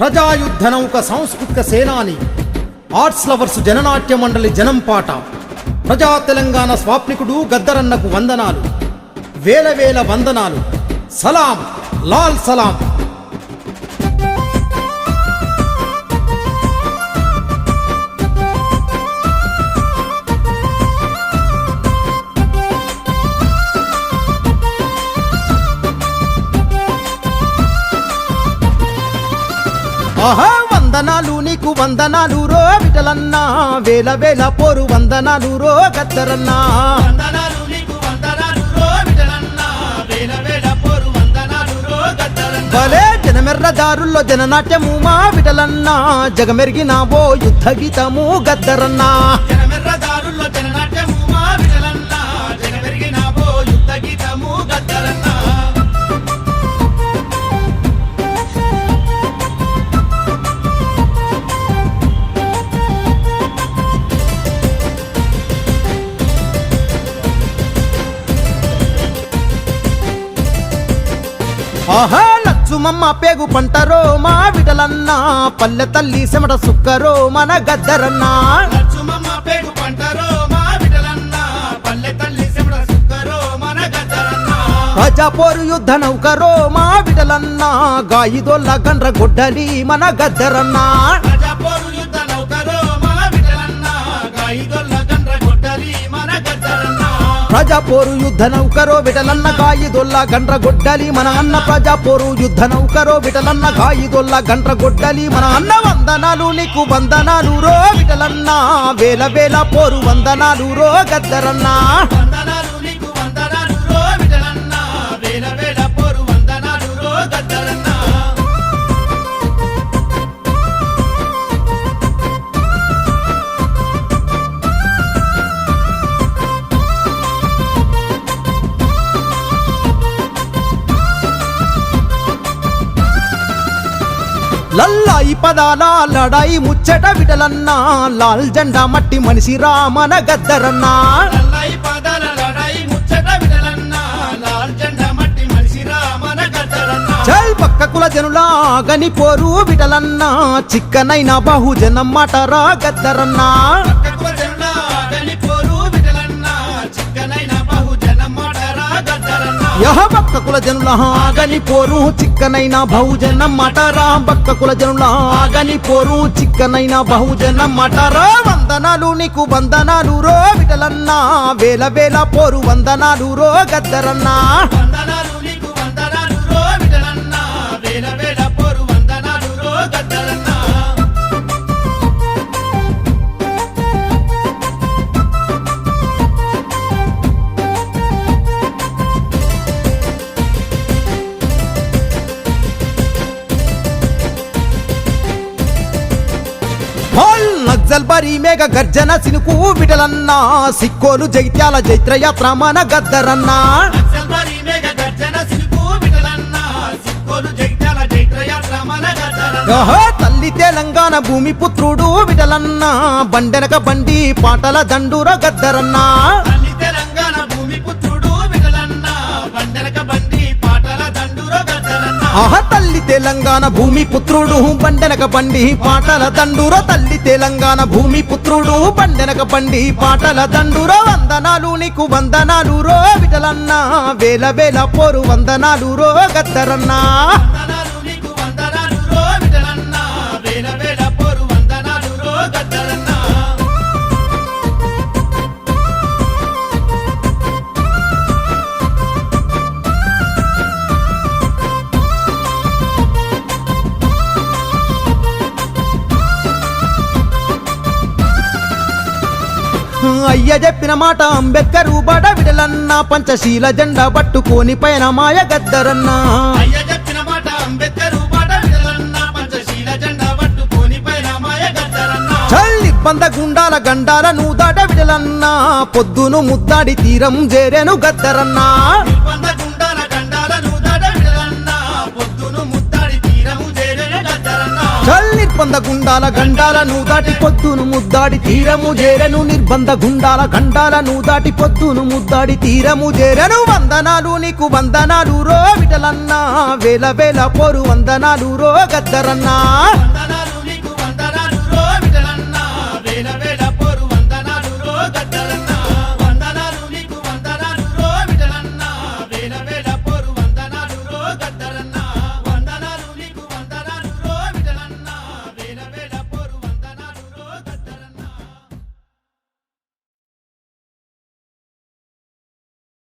ప్రజాయుద్ధ నౌక సాంస్కృతిక సేనాని arts lovers జననాట్య మండలి జనం పాట ప్రజా తెలంగాణ స్వాప్నికుడు గద్దరన్నకు వందనాలు వేల వేల వందనాలు. సలాం లాల్ సలాం. ఆహా వందనాలు నీకు వందనాలు రో విటలన్నా వేల వేల పోరు వందనాలు రో గద్దరన్నా. భలే జనమెర్ర దారుల్లో జననాట్యము మా విటలన్నా జగమెరిగిన ఓ యుద్ధ గీతము గద్దరన్నా. జనమెర్ర దారుల్లో జననాట్యము మా విఠలన్న. జగమెరిగిన ఆహా లచ్చుమమ్మ పేగు పంటరో మా విటలన్నా పల్లె తల్లి సెమట సుక్కరో మన గద్దరన్నా. లచ్చుమమ్మ పేగు పంటరో మా పల్లె తల్లి శివుడ సుక్కరో మన ప్రజాపోరు యుద్ధ నౌకరో మా విటలన్నా గాయిదోళ్ళ గండ్ర గొడ్డలి మన గద్దరన్నా. ప్రజాపోరు యుద్ధ నౌకరో విటలన్న గాయిదొల్ల గండ్ర గొడ్డలి మన అన్న ప్రజాపోరు యుద్ధ నౌకరో విటలన్న గాయిదొల్ల గండ్ర గొడ్డలి మన అన్న వందనాలు నీకు వందనాలు రో విటలన్న వేల వేల పోరు వందనాలు రో గద్దరన్నా. లల్లాయి పదాల లడాయి ముచ్చట విటలన్నా లాల్ జెండా మట్టి మనిషి రామన గద్దరన్నా. నల్లయి పదాల లడాయి ముచ్చట విడలన్న లాల్ జెండా మట్టి మనిషి రామన గద్దరన్న. చల్ పక్క కుల జనులా గని పోరు విటలన్నా చిక్కనైన బహుజనం మాటరా గద్దరన్నా. జనుల ఆగని పోరు చిక్కనైన బహుజన మటరా భక్త కుల జనుల ఆగని పోరు చిక్కనైన బహుజన మటరా వందనాలు నీకు వందనాలు రో విటలన్నా వేల వేల పోరు వందనాలు రో గద్దరన్నా. హోల్ నక్సల్ బరి మేఘ గర్జన సినుకు విటలన్నా సిక్కోలు జైత్యాల జైత్రయాత్ర మన గద్దరన్నా. తల్లి తెలంగాణ భూమి పుత్రుడు విటలన్నా బండెనక బండి పాటల దండూర గద్దరన్నా. తెలంగాణ భూమి పుత్రుడు. బండెనక బండి పాటల దండూర తల్లి తెలంగాణ భూమి పుత్రుడు. బండెనక బండి పాటల దండూర వందనాలు నీకు వందనాలు రో విటలన్నా వేల వేల పోరు వందనాలు రో గద్దరన్నా. అయ్య చెప్పిన మాట అంబేద్కర్ బడ విడలన్నా పంచశీల జెండా పట్టుకోని పైన మాయ గద్దరన్నా. చల్లి బంద గుండాల గండాల నూదాట విడలన్నా పొద్దును ముద్దాడి తీరం చేరెను గద్దరన్నా. నిర్బంధ గుండాల గండాలను దాటి పొద్దును ముద్దాడి తీరము చేరను నిర్బంధ గుండాల గండాలను దాటి పొద్దును ముద్దాడి తీరము చేరను వందనాలు నీకు వందనాలు రో విటలన్నా వేల వేల పోరు వందనాలు రో గద్దరన్నా.